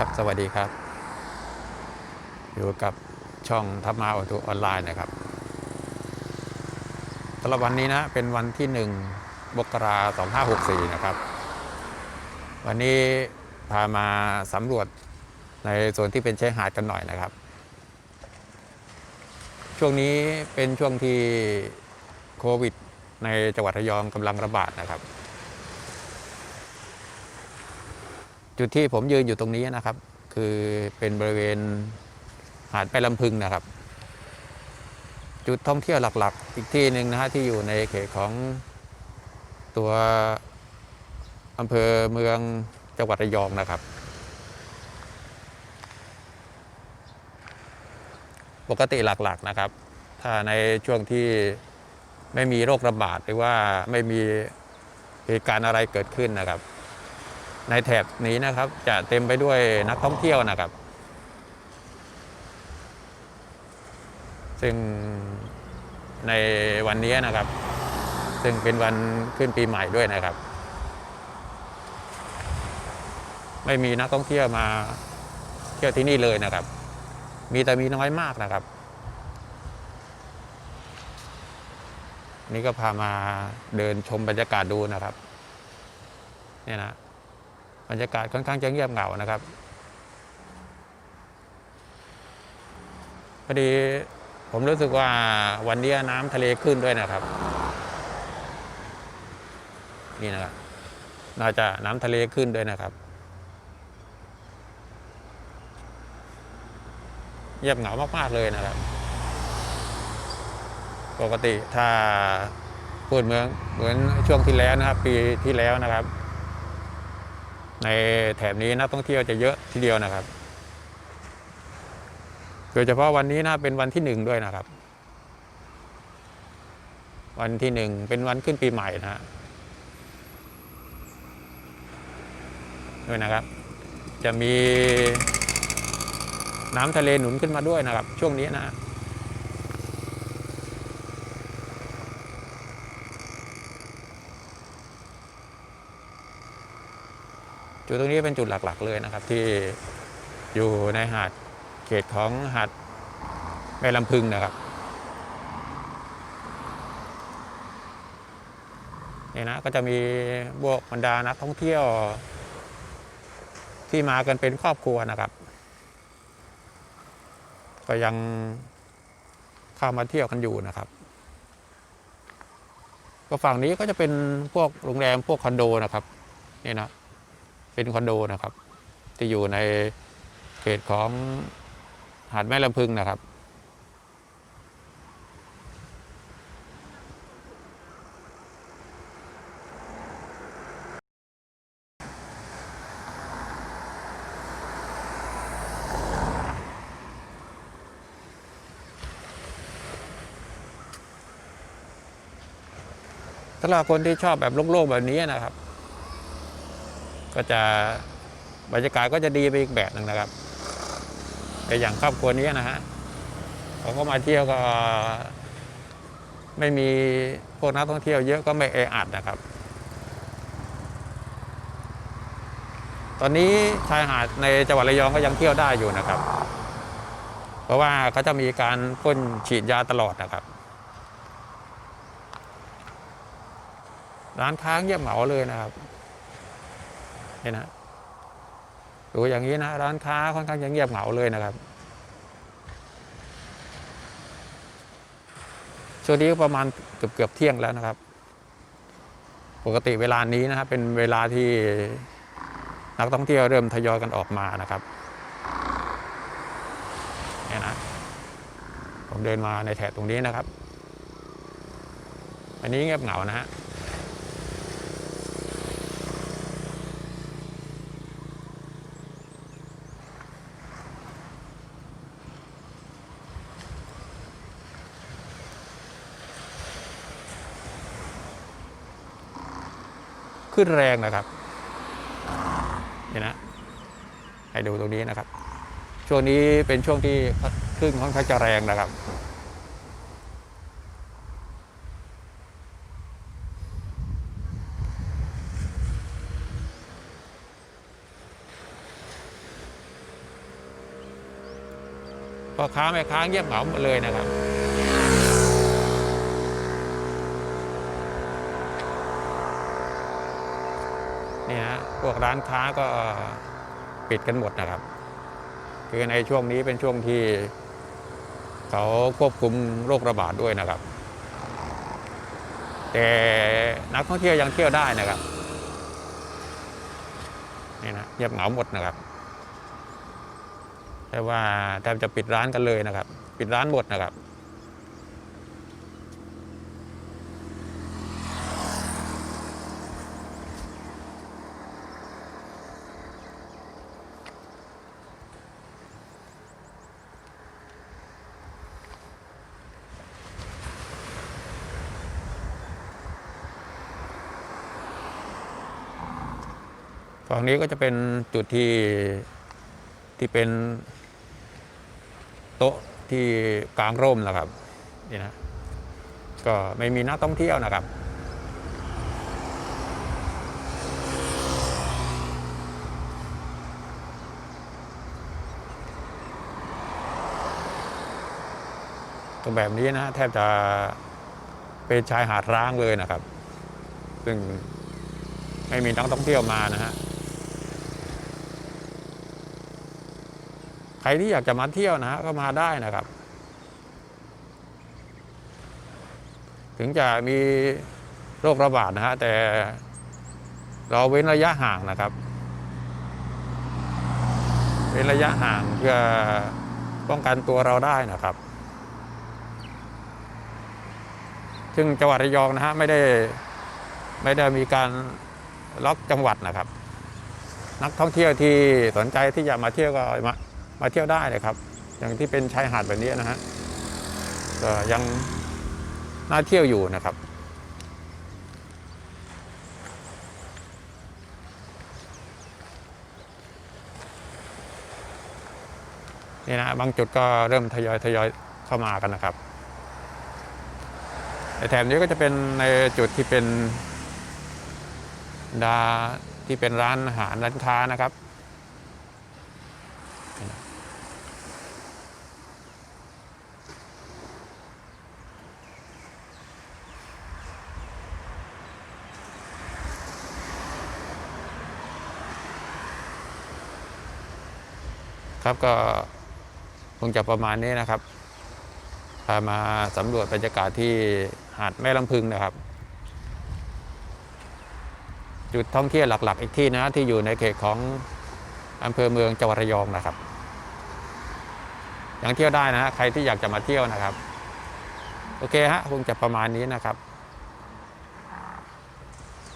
ครับ สวัสดีครับ อยู่กับช่องทับมาออโตออนไลน์นะครับสำหรับวันนี้นะ เป็นวันที่หนึ่งมกราสองห้าหกสี่นะครับ วันนี้พามาสำรวจในส่วนที่เป็นชายหาดกันหน่อยนะครับ ช่วงนี้เป็นช่วงที่โควิด ในจังหวัดระยองกำลังระบาดนะครับ จุดที่ผมยืนอยู่ตรงนี้นะครับ คือเป็นบริเวณหาดไปลำพึงนะครับ จุดท่องเที่ยวหลักๆ อีกที่หนึ่งนะฮะที่อยู่ในเขตของตัวอำเภอเมืองจังหวัดระยองนะครับ ปกติหลักๆนะครับ ถ้าในช่วงที่ไม่มีโรคระบาดหรือว่าไม่มีเหตุการณ์อะไรเกิดขึ้นนะครับ ในแถบนี้นะครับ จะเต็มไปด้วยนักท่องเที่ยวนะครับ ซึ่งในวันนี้นะครับ ซึ่งเป็นวันขึ้นปีใหม่ด้วยนะครับ ไม่มีนักท่องเที่ยวมาเที่ยวที่นี่เลยนะครับ มีแต่มีน้อยมากนะครับ นี่ก็พามาเดินชมบรรยากาศดูนะครับ เนี่ยนะ บรรยากาศค่อนข้างจะเงียบเหงานะครับพอดีผมรู้สึกว่าวันนี้น้ำทะเลขึ้นด้วยนะครับ นี่นะครับน่าจะน้ำทะเลขึ้นด้วยนะครับเงียบเหงามาก ๆ เลยนะครับ ปกติถ้าพูดเหมือนเหมือนช่วงที่แล้วนะครับ ปีที่แล้วนะครับ ในแถบนี้นักท่องเที่ยวจะเยอะทีเดียวนะครับโดยเฉพาะวันนี้นะเป็นวันที่หนึ่งด้วยนะครับ วันที่หนึ่งเป็นวันขึ้นปีใหม่นะฮะด้วยนะครับ จะมีน้ำทะเลหนุนขึ้นมาด้วยนะครับ ช่วงนี้นะ จุดตรงนี้เป็นจุดหลักๆเลยนะครับ ที่อยู่ในหาดเขตของหาดแม่ลำพึงนะครับเนี่ยนะก็จะมีพวกบรรดานักท่องเที่ยว ที่มากันเป็นครอบครัวนะครับ ก็ยังเข้ามาเที่ยวกันอยู่นะครับ ก็ฝั่งนี้ก็จะเป็นพวกโรงแรมพวกคอนโดนะครับนี่นะ เป็นคอนโดนะครับ ที่อยู่ในเขตของหาดแม่ลำพึงนะครับ สำหรับคนที่ชอบแบบโล่งๆแบบนี้นะครับ ก็จะบรรยากาศก็จะดีไปอีกแบบหนึ่งนะครับแต่อย่างครอบครัวนี้นะฮะเขาก็มาเที่ยวก็ไม่มีพวกนักท่องเที่ยวเยอะก็ไม่แออัดนะครับ ตอนนี้ชายหาดในจังหวัดระยองก็ยังเที่ยวได้อยู่นะครับ เพราะว่าเขาจะมีการพ่นฉีดยาตลอดนะครับ ร้านค้าเงียบเหงาเลยนะครับ นี่นะดูอย่างนี้นะร้านค้าค่อนข้างจะเงียบเหงาเลยนะครับช่วงนี้ก็ประมาณเกือบเกือบเที่ยงแล้วนะครับ ปกติเวลานี้นะครับเป็นเวลาที่นักท่องเที่ยวเริ่มทยอยกันออกมานะครับเนี่ยนะผมเดินมาในแถบตรงนี้นะครับ อันนี้เงียบเหงานะฮะ ขึ้นแรงนะครับเนี่ยนะให้ดูตรงนี้นะครับ ช่วงนี้เป็นช่วงที่คขึ้นค่อนข้างจะแรงนะครับพ่อค้าแม่ค้าเงียบเหงาหมดเลยนะครับ นี่ฮะพวกร้านค้าก็ปิดกันหมดนะครับ คือในช่วงนี้เป็นช่วงที่เขาควบคุมโรคระบาดด้วยนะครับ แต่นักท่องเที่ยวยังเที่ยวได้นะครับนี่นะเงียบเหงาหมดนะครับแต่ว่าแทบจะปิดร้านกันเลยนะครับ ปิดร้านหมดนะครับ ฝั่งนี้ก็จะเป็นจุดที่ที่เป็นโต๊ะที่กลางร่มนะครับนี่นะก็ไม่มีนักท่องเที่ยวนะครับ ตรงแบบนี้นะแทบจะเป็นชายหาดร้างเลยนะครับ ซึ่งไม่มีนักท่องเที่ยวมานะฮะ ใครที่อยากจะมาเที่ยวนะฮะก็มาได้นะครับ ถึงจะมีโรคระบาดนะฮะแต่เราเว้นระยะห่างนะครับ เว้นระยะห่างเพื่อป้องกันตัวเราได้นะครับ ซึ่งจังหวัดระยองนะฮะไม่ได้ไม่ได้มีการล็อกจังหวัดนะครับ นักท่องเที่ยวที่สนใจที่จะมาเที่ยวก็มา มาเที่ยวได้เลยครับ อย่างที่เป็นชายหาดแบบนี้นะฮะก็ยังน่าเที่ยวอยู่นะครับ นี่นะบางจุดก็เริ่มทยอยทยอยเข้ามากันนะครับในแถบนี้ก็จะเป็นในจุดที่เป็นดาที่เป็นร้านอาหารร้านค้านะครับ ครับก็คงจะประมาณนี้นะครับ พามาสำรวจบรรยากาศที่หาดแม่ลำพึงนะครับ จุดท่องเที่ยวหลัก ๆ อีกที่นะที่อยู่ในเขตของอำเภอเมืองจังหวัดระยองนะครับยังเที่ยวได้นะฮะใครที่อยากจะมาเที่ยวนะครับ โอเคฮะคงจะประมาณนี้นะครับ